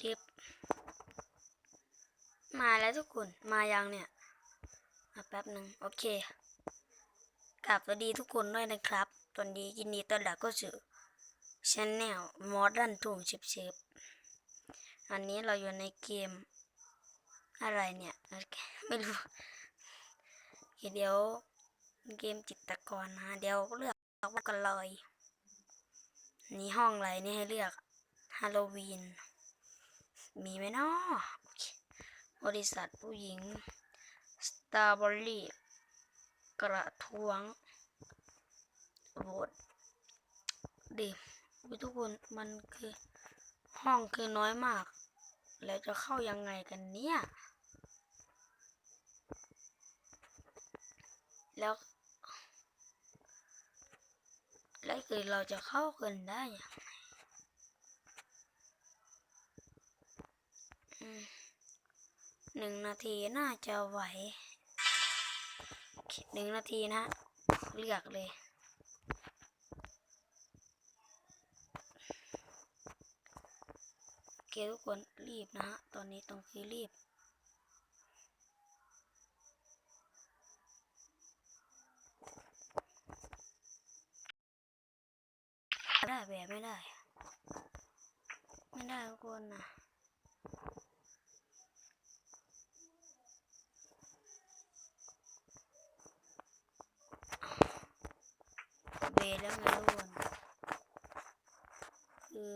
จิ๊บมาแล้วทุกคนมายังเนี่ยแป๊บหนึ่งโอเคกลับสวัสดีทุกคนด้วยนะครับตอนนี้ยินดีต้อนรับเข้าสู่ช anel Modern ทุ่งชิบชิบอันนี้เราอยู่ในเกม อะไรเนี่ย ไม่รู้เดี๋ยวเกมจิตกรนะ เดี๋ยวเลือกกันเลย นี่ห้องอะไรนี่ให้เลือกฮาโลวีน มีไหมเนาะโอบริษัทผู้หญิงสตาร์บอรี่กระท้วงโหวตดิทุกคนมันคือห้องคือน้อยมาก แล้วจะเข้ายังไงกันเนี่ย แล้ว แล้วคือเราจะเข้ากันได้ยังไงอืม หนึ่งนาทีน่าจะไหวหนึ่งนาทีนะเลือกเลยเคทุกคนรีบนะฮะ ตอนนี้ต้องคือรีบ ได้แบบไม่ได้ ไม่ได้ทุกคนนะ แล้วไงทุกคนคือ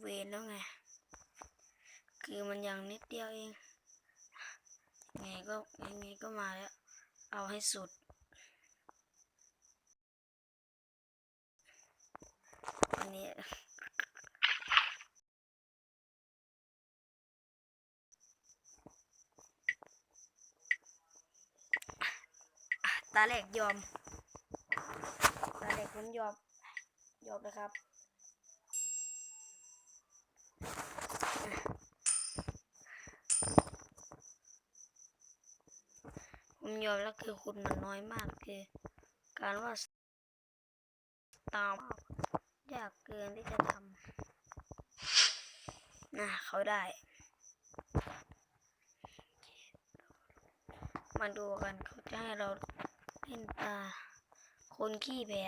เวรแล้วไง คือมันยังนิดเดียวเอง ไงก็ยังไงก็มาแล้ว เอาให้สุด อันนี้ ตาแหลกยอม ตาแหลกผมยอม ยอมนะครับ ผมยอมแล้วคือคุณมันน้อยมากคือ การว่าตามยากเกินที่จะทำนะเขาได้ มาดูกันเขาจะให้เรา เป็นตา คนขี้แพ้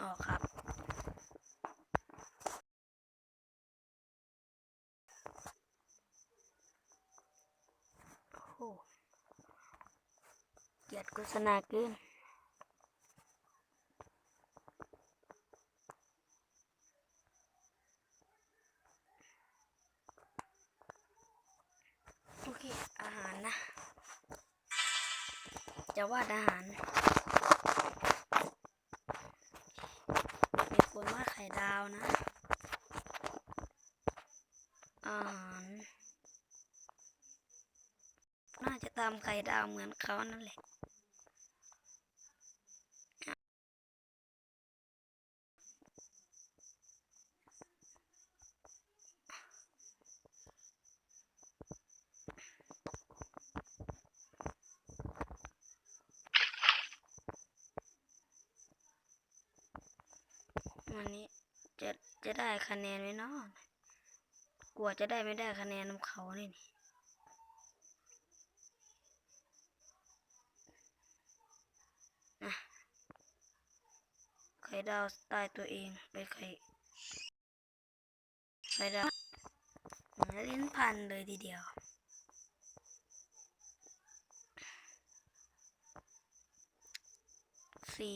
ออครับ โอ้หเกลียดโฆษณาเกิน โอเค อาหารนะ จะวาดอาหารมีคนวาดไข่ดาวนะ อาหาร น่าจะตามไข่ดาวเหมือนเขานั่นแหละ วันนี้จะจะได้คะแนนไหมเนาะกลัวจะได้ไม่ได้คะแนนนำเขาเลยนี่นะไข่ดาวตล์ตัวเองไปไข่ไข่ดาวเลิ้นพันเลยทีเดียวสี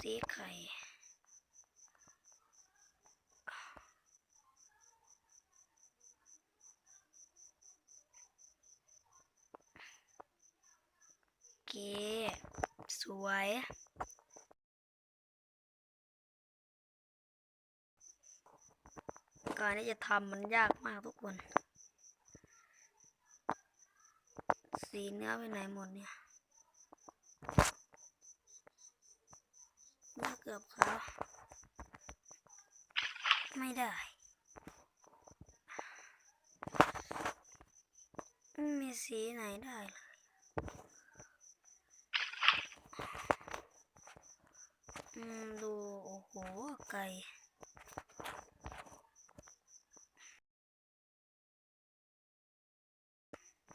สีไข่ เก สวย การที่จะทำมันยากมากทุกคน สีเนื้อไปไหนหมดเนี่ยน่าเกือบเขาไม่ได้ ไมีสีไหนได้เลย อืม ดู โอ้โห ไก่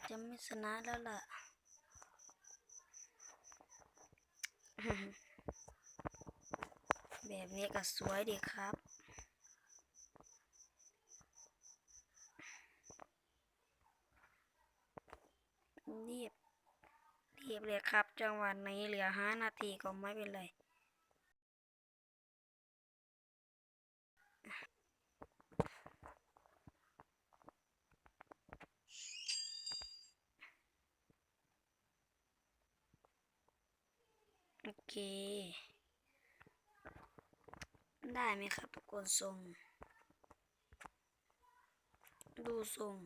จะไม่ชนะแล้วล่ะ แบบนี้ก็สวยดีครับเรียบเรียบเลยครับ จังหวะนี้เหลือห้านาทีก็ไม่เป็นไร เค ได้ไหมครับทุกคนทรง ดูทรง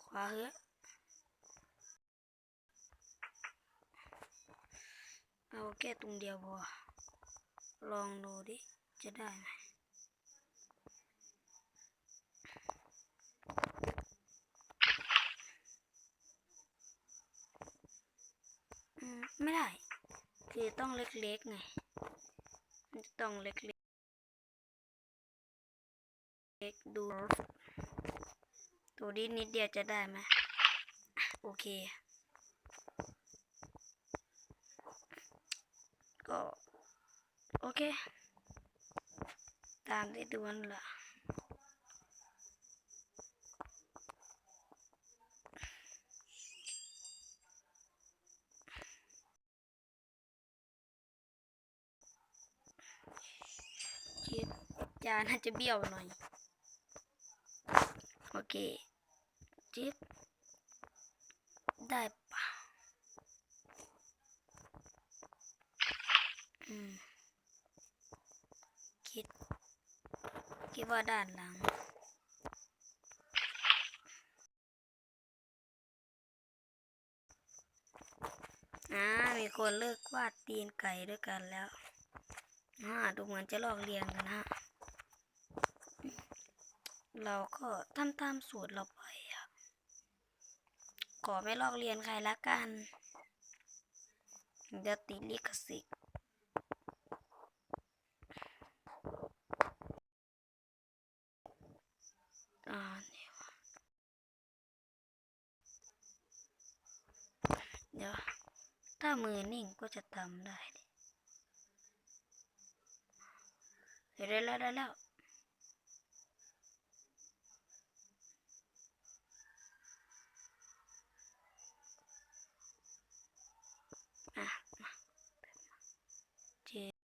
ขวาเฮ้ยเอาแค่ตรงเดียวพอ ลองดูดิ จะได้ไหม อืม ไม่ได้ คือต้องเล็กๆไงมันต้องเล็กๆเล็กดูตัวนี้นิดเดียวจะได้ไหมโอเค ก็ โอเค ตามที่ดูนั่นแหละจิ๊บ จานน่าจะเบี้ยวหน่อย โอเคจิ๊บได้ปะอืม คิด คิดว่าด้านหลังอ่ามีคนเลิกวาดตีนไก่ด้วยกันแล้วอ่าดูเหมือนจะลอกเรียนกันฮะ เราก็ทำตามสูตรเราไปอะขอไม่ลอกเรียนใครละกัน เดี๋ยวติดลิขสิทธิ์อ่าเนี่วะเดี๋ยว ถ้ามือนิ่งก็จะทำได้เดี๋ยวได้แล้วได้แล้ว อะมาเจ็บ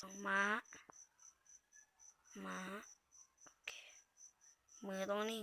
สองม้า ม้า โอเค มือต้องนิ่ง